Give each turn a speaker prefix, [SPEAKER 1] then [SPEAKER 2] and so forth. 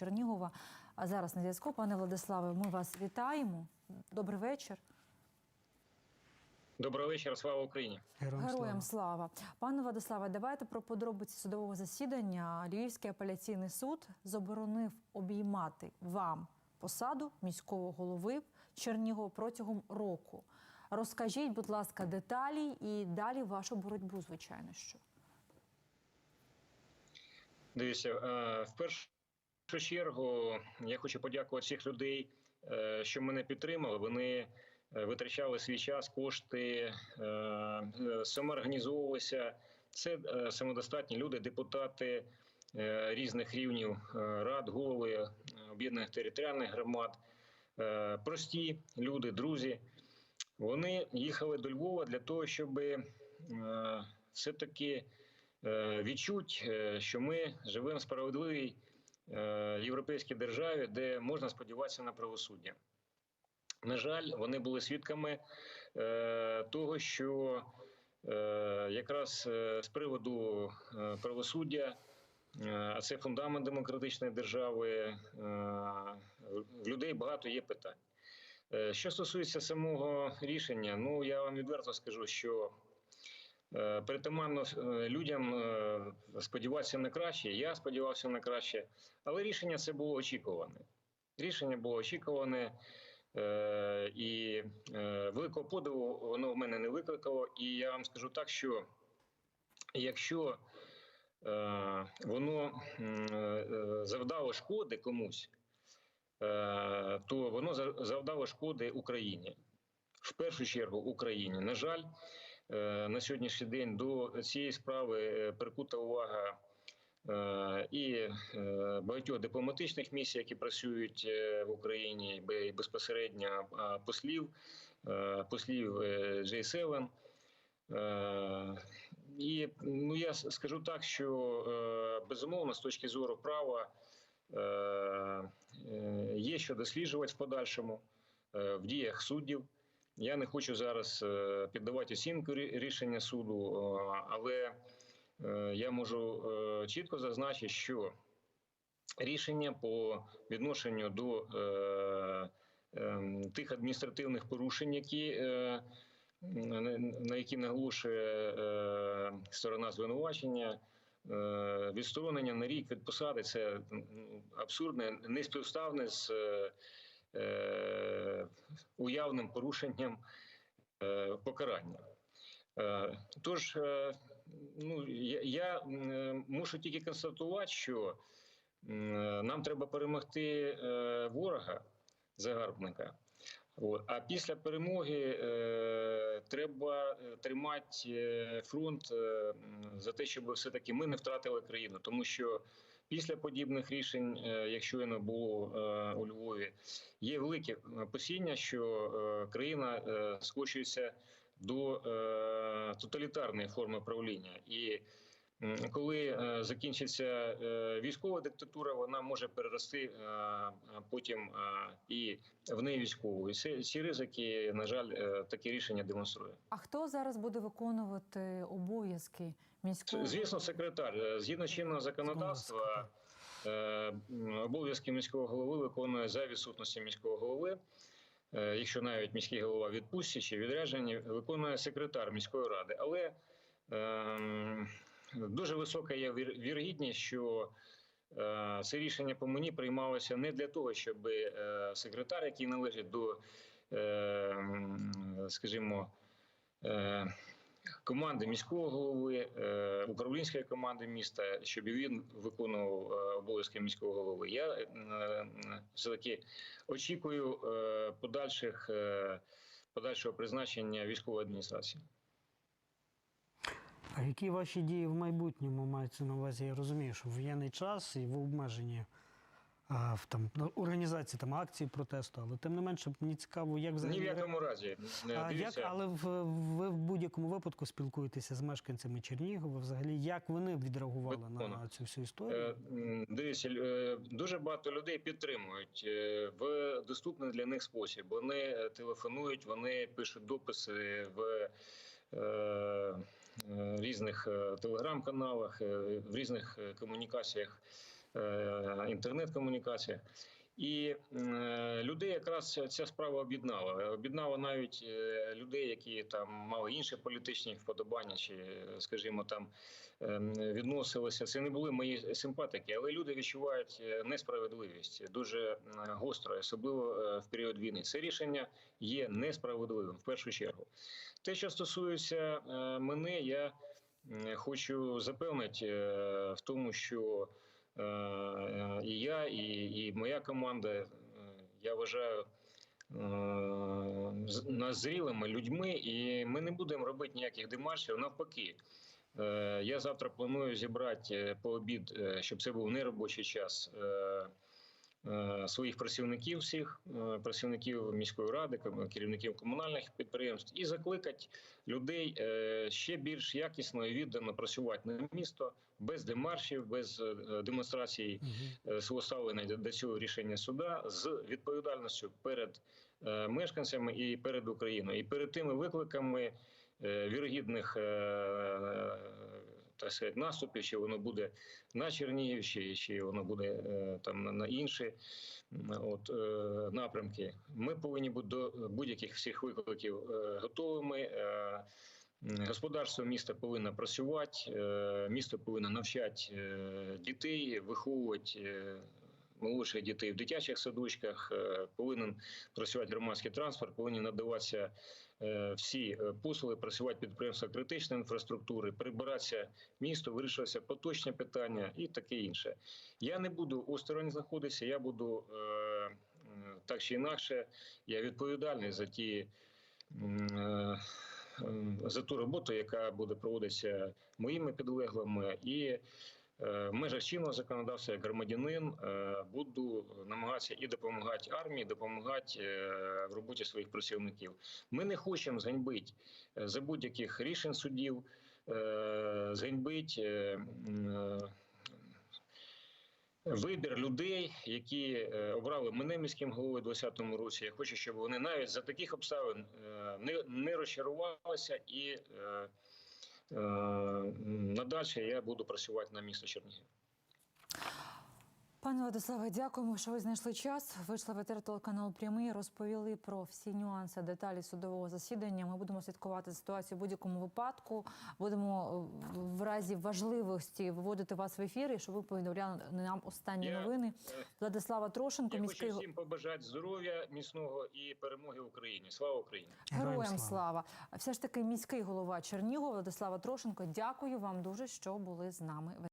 [SPEAKER 1] Чернігова. А зараз на зв'язку, пане Владиславе, ми вас вітаємо. Добрий вечір.
[SPEAKER 2] Доброго вечора, слава Україні.
[SPEAKER 3] Героям,
[SPEAKER 1] Героям
[SPEAKER 3] слава.
[SPEAKER 1] слава. Пане Владиславе, давайте про подробиці судового засідання. Львівський апеляційний суд заборонив обіймати вам посаду міського голови Чернігова протягом року. Розкажіть, будь ласка, деталі і далі вашу боротьбу, звичайно, що.
[SPEAKER 2] Дивіться, е, в першу чергу я хочу подякувати всіх людей, е, що мене підтримали. Вони е, витрачали свій час, кошти, е, самоорганізовувалися. Це самодостатні люди, депутати різних рівнів рад, голови об'єднаних територіальних громад, прості люди, друзі. Вони їхали до Львова для того, щоб е, все-таки е, відчуть, е, що ми живемо в справедливій європейській державі, де можна сподіватися на правосуддя. На жаль, вони були свідками е, того, що е, якраз е, з приводу е, правосуддя, е, а це фундамент демократичної держави, е, в людей багато є питань. Що стосується самого рішення, ну я вам відверто скажу, що е, перетаманно е, людям е, сподіватися на краще. Я сподівався на краще, але рішення це було очікуване. Рішення було очікуване, і великого подиву воно в мене не викликало. І я вам скажу так, що якщо воно завдало шкоди комусь, то воно завдало шкоди Україні. В першу чергу Україні. На жаль, на сьогоднішній день до цієї справи е, прикута увага е, і е, багатьох дипломатичних місій, які працюють е, в Україні, і безпосередньо е, послів, е, послів е, J7. Е, І ну я скажу так, що е, безумовно, з точки зору права, е, е, є що досліджувати в подальшому е, в діях суддів. Я не хочу зараз е, піддавати оцінку рішення суду, е, але е, я можу чітко зазначити, що рішення по відношенню до тих адміністративних порушень, які на які наголошує сторона звинувачення. Відсторонення на рік від посади це абсурдне, неспівставне з уявним порушенням е, покарання. Е, Тож, е, ну я, я мушу тільки констатувати, що нам треба перемогти е, ворога загарбника. А після перемоги е, треба е, тримати е, фронт е, за те, щоб все-таки ми не втратили країну. Тому що після подібних рішень, е, як щойно було е, у Львові, є велике опасіння, що е, країна е, скочується до е, тоталітарної форми правління. І коли е, закінчиться е, військова диктатура, вона може перерости е, е, потім е, і в невійськову. І ці, ризики, на жаль, е, таке рішення демонструє.
[SPEAKER 1] А хто зараз буде виконувати обов'язки міського?
[SPEAKER 2] Звісно, секретар Е, згідно чинного законодавства. е, Обов'язки міського голови виконує за відсутності міського голови. Е, Якщо навіть міський голова відпустці чи відрядженні, виконує секретар міської ради. Але ем, дуже висока є вір- вірогідність, що е, це рішення по мені приймалося не для того, щоб е, секретар, який належить до, е, скажімо, е, команди міського голови, е, управлінської команди міста, щоб він виконував е, обов'язки міського голови. Я е, все таки очікую подальших подальшого призначення військової адміністрації.
[SPEAKER 3] А які ваші дії в майбутньому маються на увазі? Я розумію, що воєнний час і в обмеженні в там ну, організації там акції протесту, але тим не менше мені цікаво, як взагалі
[SPEAKER 2] Ні в якому разі Е,
[SPEAKER 3] а, як, але в, ви в будь-якому випадку спілкуєтеся з мешканцями Чернігова. Взагалі, як вони відреагували на
[SPEAKER 2] Безумовно.
[SPEAKER 3] цю всю
[SPEAKER 2] Е,
[SPEAKER 3] історію?
[SPEAKER 2] м, Дивіться, е, дуже багато людей підтримують е, в доступний для них спосіб. Вони е, телефонують, вони пишуть дописи в е, е, різних е, телеграм-каналах, е, в різних е, комунікаціях е, інтернет-комунікація. І е, людей якраз ця справа об'єднала. Об'єднала навіть е, людей, які там мали інші політичні вподобання, чи, скажімо, там ем, відносилися. Це не були мої симпатики, але люди відчувають е, несправедливість дуже е, гостро, особливо е, в період війни. Це рішення є несправедливим в першу чергу. Те, що стосується е, мене, я хочу запевнити е, в тому, що е, е, і я, і, і моя команда, е, я вважаю. з- Нас зрілими людьми, і ми не будемо робити ніяких демаршів. Навпаки, Е, я завтра планую зібрати е, по обід, е, щоб це був неробочий час. е, е, Своїх працівників, всіх працівників міської ради, керівників комунальних підприємств, і закликати людей ще більш якісно і віддано працювати на місто без демаршів, без е, демонстрацій
[SPEAKER 3] Мгм.
[SPEAKER 2] е, свого ставлення до- цього рішення суда з відповідальністю перед е, мешканцями і перед Україною, і перед тими викликами вірогідних так сказати, наступів, чи воно буде на Чернігівщині, чи воно буде там на- інші от, напрямки. Ми повинні бути до будь-яких всіх викликів готовими. Господарство міста повинно працювати, е, місто повинно навчати е, дітей, виховувати е, молодших дітей в дитячих садочках, повинен працювати громадський транспорт, повинні надаватися всі послуги, працювати підприємства критичної інфраструктури, прибиратися місто, вирішуватися поточні питання і таке інше. Я не буду осторонь знаходитися, я буду так чи інакше, я відповідальний за ті. Ем, За ту роботу, яка буде проводитися моїми підлеглими, і е, в межах чинного законодавства як громадянин е, буду намагатися і допомагати армії, допомагати е, в роботі своїх працівників. Ми не хочемо зганьбити за будь-яких рішень судів, зганьбити вибір людей, які е, обрали мене міським головою у 2020 році. Я хочу, щоб вони навіть за таких обставин е, не, не розчарувалися і е, е, надалі я буду працювати на місто Чернігів.
[SPEAKER 1] Пане Владиславе, дякуємо, що ви знайшли час. Вийшли в етер телеканалу прямий, розповіли про всі нюанси, деталі судового засідання. Ми будемо слідкувати за ситуацією в будь-якому випадку. Будемо е, в разі важливості виводити вас в ефір, і щоб ви повідомляли нам останні
[SPEAKER 2] Я,
[SPEAKER 1] новини.
[SPEAKER 2] е,
[SPEAKER 1] Владислава Трошенко,
[SPEAKER 2] Я
[SPEAKER 1] міський
[SPEAKER 2] хочу всім побажати здоров'я, міцного і перемоги Україні. Слава Україні!
[SPEAKER 1] героям
[SPEAKER 3] Героям
[SPEAKER 1] слава. Все ж таки, міський голова Чернігова Владислава Трошенко. Дякую вам дуже, що були з нами.